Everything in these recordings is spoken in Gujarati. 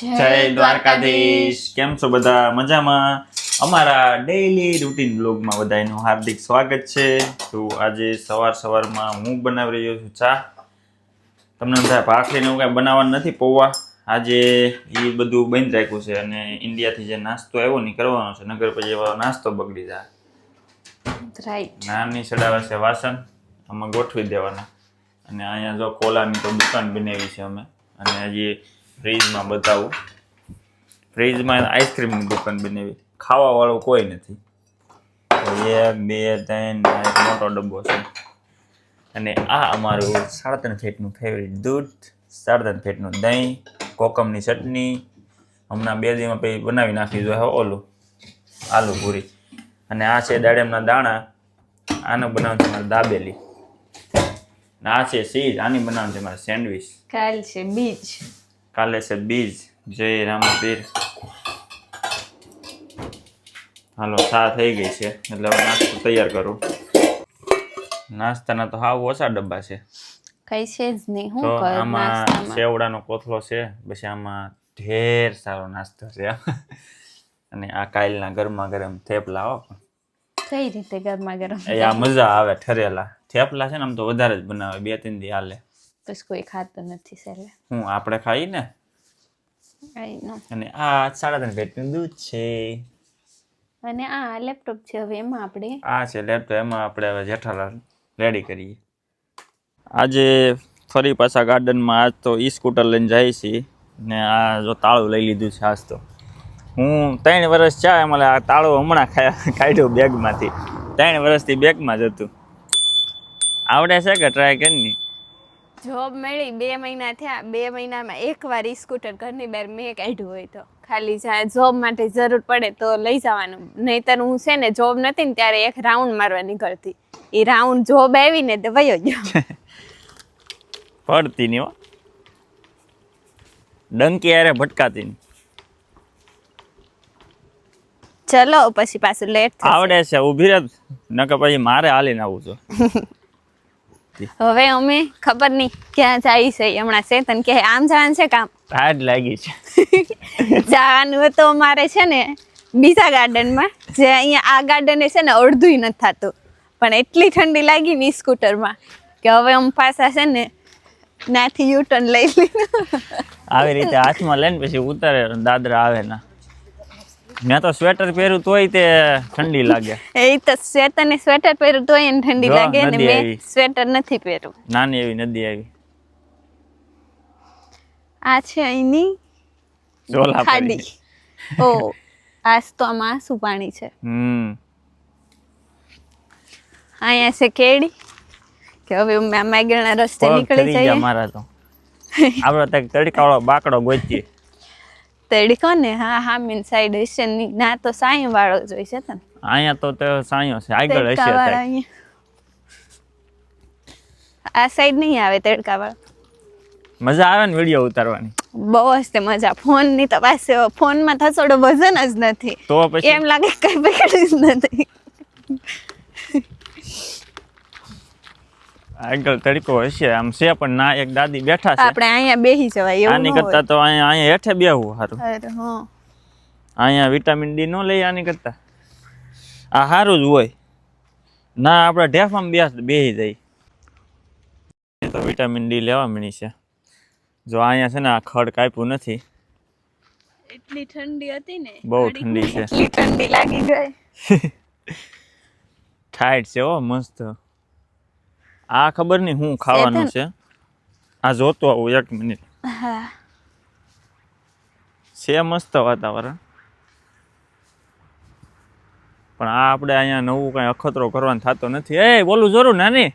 જય દ્વારકાધીશ. કેમ છો બધા? મજામાં? અમારા ડેઈલી રૂટીન બ્લોગમાં બધાનું હાર્દિક સ્વાગત છે. તો આજે સવાર સવારમાં હું બનાવી રહ્યો છું ચા. તમને બધા ભાખરીને એવું કાંઈ બનાવવાનું નથી પૌવા. આજે એ બધું બંધ રાખ્યું છે અને ઇન્ડિયાથી જે નાસ્તો આવ્યો ને કરવાનો છે. નગર પછી એવા નાસ્તો બગડી જાય. નાની સડાવે છે વાસણ. આમાં ગોઠવી દેવાના. અને અહીંયા જો કોલાની તો દુકાન બનાવી છે અમે. અને હજી ફ્રીજમાં બતાવું. ફ્રીજમાં આઈસ્ક્રીમની દુકાન બનાવી. ખાવાવાળો કોઈ નથી. બે બે, ત્રણ એક મોટો ડબ્બો છે. અને આ અમારું સાડા ત્રણ ફેટનું ફેવરિટ દૂધ સાડા ત્રણ ફેટનું દહીં, કોકમની ચટણી. હમણાં બે દીમાં પછી બનાવી નાખી જો ઓલું, આલુ પૂરી. અને આ છે દાડમના દાણા. આનું બનાવવાનું છે મારે દાબેલી. આ છે સીઝ આની બનાવવાનું છે મારે સેન્ડવિચ. ખ્યાલ છે બીજ. કાલે છે બીજ જય રામપીર. હાલો સા થઈ ગઈ છે એટલે હવે નાસ્તો તૈયાર કરું. નાસ્તાના તો હાવ ઓછા ડબ્બા છે. કઈ છે જ નહીં હું તો આમાં સેવડાનો કોથળો છે પછી આમાં ઢેર સારો નાસ્તો છે. અને આ કાલના ગરમા ગરમ થેપલા હો. કઈ રીતે ગરમા ગરમ? એ આ મજા આવે ઠરેલા. થેપલા છે ને આમ તો વધારે જ બનાવે બે ત્રણ દી હાલે. પછી કોઈ ખાતું નથી સેલે. હું આપણે ખાઈ ને? આઈ નો. અને આ સાડા ત્રણ પેટનું દૂધ છે. અને આ લેપટોપ છે હવે એમાં આપણે. આ છે લેપટોપ એમાં આપણે હવે જેઠાલાલ રેડી કરીએ. આજે ફરી પાછા ગાર્ડનમાં આજ તો ઈ સ્કૂટર લઈને જાય છે ને આ જો તાળું લઈ લીધું છે આજ તો. હું ત્રણ વર્ષ ચા મને આ તાળું હમણાં કાઢ્યું બેગમાંથી. ત્રણ વર્ષથી બેગમાં જ હતું. આવડે છે કે ટ્રાય કરી જોબ મળી બે મહિના થયા બે મહિનામાં એકવાર ઈ સ્કૂટર ઘરની બહાર મેં કાઢ્યું હોય તો. ખાલી જ્યાં જોબ માટે જરૂર પડે તો લઈ જવાનું. નહીતર હું છે ને જોબ નથી ને ત્યારે એક રાઉન્ડ મારવા નીકળતી. એ રાઉન્ડ જોબ આવી ને તો વયો ગયો. પડતી નહીં હો. ડંકી યારે ભટકાતી ચલો પછી પાછું લેટ આવડે છે ઊભી રહે. નકર પછી મારે હાલીને આવું છું. હવે અમે ખબર નહીં ક્યાં જાય છે. હમણાં ચેતન કે આમ જવાનું છે કામ? ટાઢ લાગી છે. જવાનું તો અમારે છે ને બીજા ગાર્ડનમાં જે અહીંયા આ ગાર્ડને છે ને અડધું નથી થતું. પણ એટલી ઠંડી લાગી ને સ્કૂટરમાં કે હવે અમે પાછા છે ને નાથી યુટર્ન લઈ લીધું. આવી રીતે હાથમાં લઈને પછી ઉતારે દાદરા આવે ના મેં તો સ્વેટર પહેર્યું તોય તે ઠંડી લાગે. એ તો શ્વેતને સ્વેટર પહેર્યું તોય એને ઠંડી લાગે ને મેં સ્વેટર નથી પહેર્યું. નાની એવી નદી આવી. આ છે અહીંની ઝોલા ખાડી. ઓ આજ તો આમાં આસુ પાણી છે. હમ. અહીંયા છે કેડી કે હવે મેં મેગણા રસ્તે નીકળી જઈએ. અમારા તો. આપણે તક તડકાવાળો બાકડો ગોતીએ. તડકો ને હા હા મીન સાઈડ હશે ની ના તો સાઈ વાળો જોઈ છે તને અહીંયા તો તે સાયો છે. આગળ હશે આ સાઈડ નહીં આવે તડકા વાળા મજા આવે ને વીડિયો ઉતારવાની? બહુ જ તે મજા. ફોનની તો પાસે ફોનમાં થસોડો વજન જ નથી. તો એમ લાગે કઈ પકડી જ નથી. આગળ તડકો હશે આમ છે પણ ના એક દાદી બેઠા છે. આપણે અહીંયા બેહી જવાય એવું આની કરતા તો અહીંયા અહીંયા હેઠે બેહવું સારું. અરે હા. અહીંયા વિટામિન ડી ન લઈ આની કરતા. આ સારું જ હોય. ના આપણે ઢેફામાં બેસ બેસી જાય. તો વિટામિન ડી લેવા મળી છે. જો અહીંયા છે ને આ ખડ કાપ્યું નથી. એટલી ઠંડી હતી ને બહુ ઠંડી છે. એટલી ઠંડી લાગી ગઈ. ઠાઈટ છે હો મસ્ત. આ ખબર નહીં હું ખાવાનું છે. આ જોતો આવું એક મિનિટ. હા. છે મસ્ત વાતાવરણ. પણ આ આપણે અહીંયા નવું કઈ અખતરો કરવાનો થતો નથી. એ બોલું જરૂર નાની.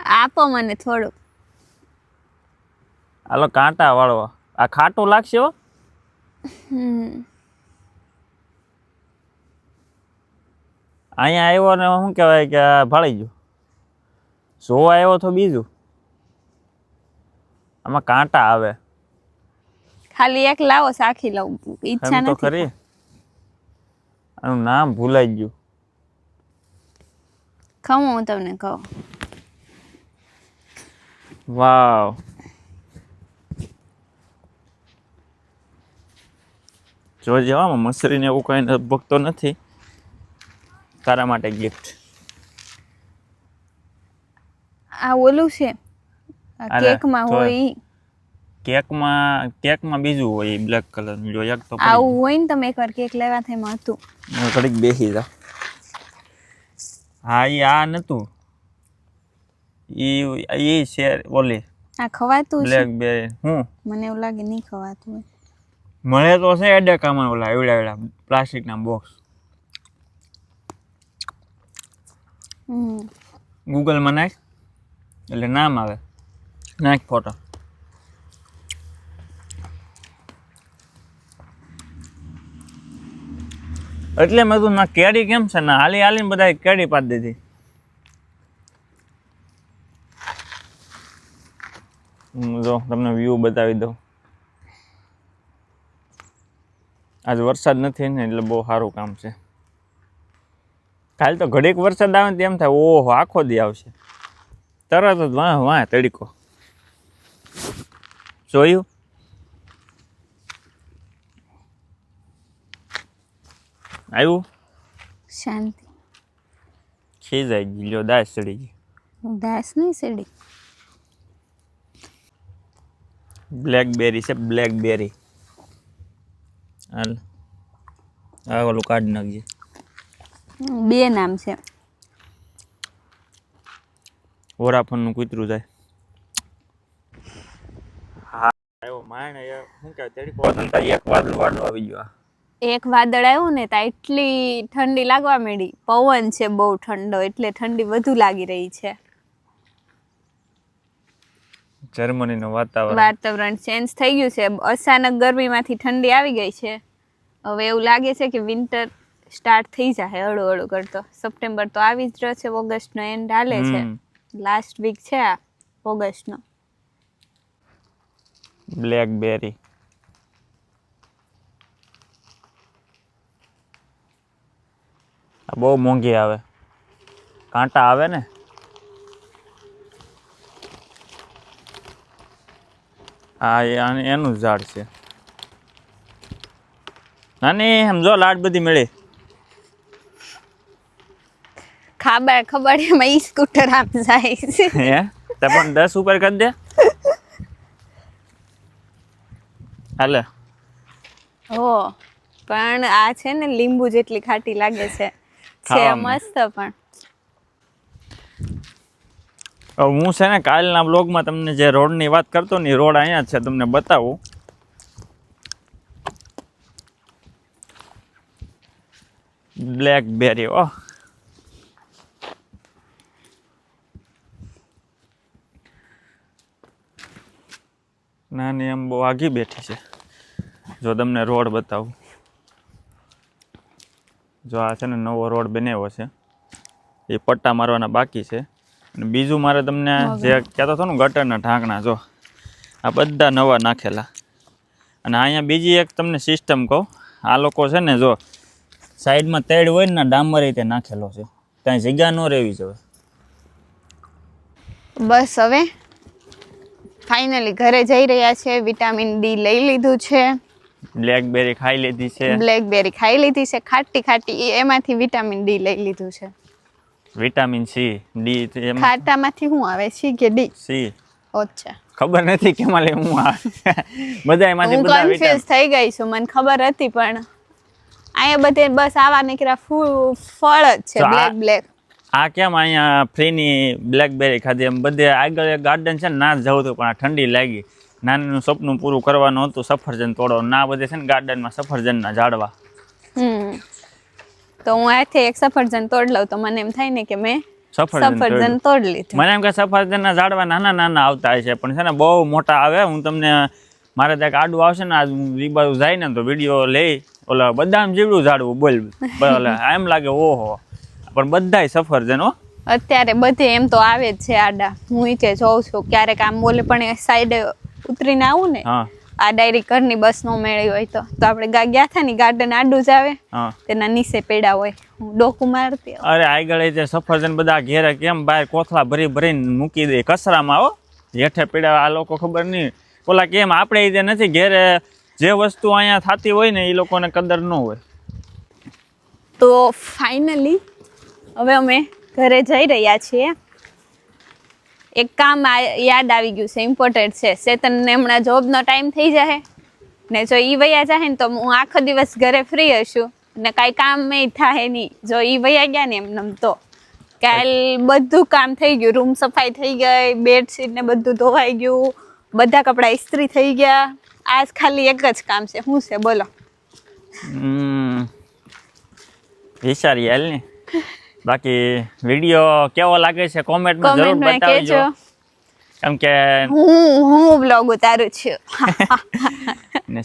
આપો મને થોડું હાલો કાંટા વાળો. આ ખાટું લાગશે હો. અહીંયા આવ્યો ને શું કહેવાય કે આ ભાળી ગયો. જોવા આવ્યો તો બીજું? આમાં કાંટા આવે. ખાલી એક લાવો સાખી લઉં. ઈચ્છા નથી ખરી. આનું નામ ભૂલાઈ ગયું. ખમો હું તમને કહું વાવ. જોજે આમાં મસરીને એવું કઈ ભગતો નથી તારા માટે ગિફ્ટ આ ઓલું છે. કેકમાં હોય કેકમાં કેકમાં બીજું હોય બ્લેક કલર જો એક તો આવું હોય ને તમે એકવાર કેક લેવા થાય માતું હતું. ઘડીક બેસી જા હા એ આ નતું. ઈ ઈ છે ઓલી. આ ખવાતું છે? બ્લેક બે હું? મને એવું લાગે નહીં ખવાતું હોય. મળે તો છે એડેકામાં ઓલા એવડા એવડા પ્લાસ્ટિકના બોક્સ. ગૂગલમાં નાખ. એટલે નામ આવે નાખ ફોટો એટલે મેં તું ના, કેરી કેમ છે? ના, હાલી, હાલીને બધા કેરી પાડી દીધી. જો તમને વ્યૂ બતાવી દઉં. આજ વરસાદ નથી ને, એટલે બહુ સારું કામ છે. કાલ તો ઘડીક વરસાદ આવે ને તેમ થાય, ઓહો, આખો દી આવશે. તરત જ વાહ વાહ તડકો. જોયું? આવ્યું? શાંતિ. ખીજાઈ ગઈ લ્યો દાસ ચડી ગઈ. દાસ નહીં ચડી. બ્લેકબેરી છે બ્લેકબેરી હાલ. આ ઓલું કાઢ નાખજે. બે નામ છે. વોરાફોનનું કૂતરું જાય એક વાદળું વાદળું આવી ગયો આ. એક વાદળ આવ્યું ને ત્યાં એટલી ઠંડી લાગવા માંડી. પવન છે બહુ ઠંડો એટલે ઠંડી વધુ લાગી રહી છે. જર્મનીનું વાતાવરણ. વાતાવરણ ચેન્જ થઈ ગયું છે. અચાનક ગરમીમાંથી ઠંડી આવી ગઈ છે. હવે એવું લાગે છે કે વિન્ટર સ્ટાર્ટ થઈ જાય હળુ હળુ કરતો. સપ્ટેમ્બર તો આવી જ રહ્યો છે ઓગસ્ટનો એન્ડ હાલે છે. લાસ્ટ વીક છે આ, ઓગસ્ટનો. બ્લેકબેરી બહુ મોંઘી આવે. કાંટા આવે ને? હા એનું ઝાડ છે. નાની સમજો લાડ બધી મળે. ખાબર ખબર એમાં ઈ સ્કૂટર આમ જાય છે. હે? તે પણ દસ ઉપર કરી દે. હાલે. હો પણ આ છે ને લીંબુ જેટલી ખાટી લાગે છે. છે મસ્ત પણ. હું છે ને કાલના બ્લોગમાં તમને જે રોડની વાત કરતો ને રોડ અહીંયા છે તમને બતાવું. બ્લેકબેરી ઓહ નાની એમ બહુ આગી બેઠી છે. જો તમને રોડ બતાવું. જો આ છે ને નવો રોડ બનાવ્યો છે. એ પટ્ટા મારવાના બાકી છે. અને બીજું મારે તમને જે કહેતો હતો ને ગટરના ઢાંકણા જો આ બધા નવા નાખેલા. અને અહીંયા બીજી એક તમને સિસ્ટમ કહું. આ લોકો છે ને જો સાઈડમાં તેડ હોય ને ડામર રીતે નાખેલો છે. કાંઈ જગ્યા ન રહેવી જોઈએ. બસ હવે ફાઇનલી ઘરે જઈ રહ્યા છે વિટામિન ડી લઈ લીધું છે. બ્લેકબેરી ખાઈ લીધી છે. બ્લેકબેરી ખાઈ લીધી છે ખાટી ખાટી એમાંથી વિટામિન ડી લઈ લીધું છે. વિટામિન સી ડી ખાટામાંથી શું આવે? છે કે ડી સી અચ્છા. ખબર નથી કેમાં લે હું આ બધા એમાંથી બધા કન્ફ્યુઝ થઈ ગઈ છું મને ખબર હતી પણ અહીંયા બધે બસ આવા નીકળ્યા ફૂલ ફળ જ છે બ્લેક બ્લેક આ કેમ અહીંયા ફ્રીની બ્લેકબેરી ખાધી? એમ બધે આગળ એક ગાર્ડન છે ને ના જવું હતું પણ આ ઠંડી લાગી. નાનું સપનું પૂરું કરવાનું હતું સફરજન તોડો ના બધે છે ને ગાર્ડનમાં સફરજનના ઝાડવા. તો હું આથી એક સફરજન તોડ લઉં તો મને એમ થાય ને કે મેં સફરજન તોડ લીધું. મને એમ કે સફરજનના ઝાડવા નાના નાના આવતા હોય છે પણ છે ને બહુ મોટા આવે. હું તમને મારે ત્યાં આડું આવશે ને આજ હું બાજુ જાય ને તો વીડિયો લઈ ઓલા બદામ જેવડું ઝાડવું બોલ. બોલે એમ લાગે ઓહો. પણ બધાય સફરજન હો. અત્યારે બધે એમ તો આવે જ છે આડા. હું નીચે જોઉં છું. ક્યારેક આમ બોલે પણ સાઈડ ઉતરીને આવું ને? આ ડાયરી ઘરની બસ નો મેળી હોય તો. તો આપણે ગયા હતા ને ગાર્ડન આડું જ આવે. તેના નીચે પેડા હોય. હું ડોકું મારતી અરે આગળ જે સફરજન બધા ઘેરે કેમ બહાર કોથળા ભરી ભરીને મૂકી દે કચરામાં હો. હેઠે પીડા આ લોકો ખબર નહીં ઓલા કેમ આપણે જે નથી ઘેરે જે વસ્તુ અહીંયા થતી હોય ને એ લોકોને કદર ન હોય. તો ફાઇનલી હવે અમે ઘરે જઈ રહ્યા છીએ. એક કામ યાદ આવી ગયું છે ઇમ્પોર્ટન્ટ છે. ચેતનને હમણાં જોબનો ટાઈમ થઈ જશે ને જો એ વયા જાય ને તો હું આખો દિવસ ઘરે ફ્રી હશું. ને કાંઈ કામ એ થાય નહીં. જો એ વયા ગયા ને એમ તો. કાલ બધું કામ થઈ ગયું. રૂમ સફાઈ થઈ ગઈ, બેડશીટ ને બધું ધોવાઈ ગયું. બધા કપડાં ઇસ્ત્રી થઈ ગયા. આજ ખાલી એક જ કામ છે. શું છે? બોલો. હમ. વિચારીએ હાલ ને. બાકી વીડિયો કેવો લાગે છે? કોમેન્ટમાં જરૂર બતાવજો. કેમ કે હું હું બ્લોગ ઉતારું છું.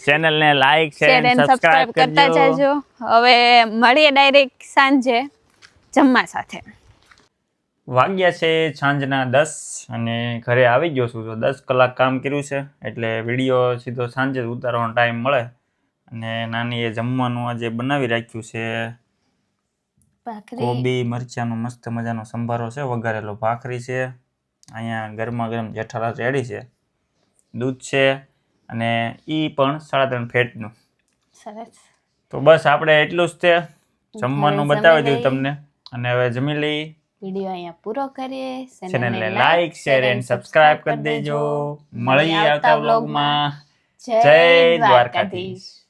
ચેનલને લાઈક શેર એન્ડ સબસ્ક્રાઇબ કરતા જાજો. હવે મળીએ ડાયરેક્ટ સાંજે જમવા સાથે. વાગ્યા છે સાંજના દસ અને ઘરે આવી ગયો છું તો દસ કલાક કામ કર્યું છે. એટલે વીડિયો સીધો સાંજે ઉતારવાનો ટાઈમ મળે. અને નાની એ જમવાનું આજે બનાવી રાખ્યું છે. કોબી મરચાંનો મસ્ત મજાનો સંભારો છે વઘારેલો ભાખરી છે. અહીંયા ગરમા ગરમ જેઠાલાલ રેડી છે. દૂધ છે અને એ પણ સાડા ત્રણ ફેટનું. સરસ. તો બસ આપણે એટલું જ તે જમવાનું બતાવી દઉં તમને. અને હવે જમી લઈ વીડિયો અહીંયા પૂરો કરીએ. ચેનલને લાઈક શેર એન્ડ સબસ્ક્રાઇબ કરી દેજો. મળીએ આવતા વ્લોગમાં જય દ્વારકાધીશ.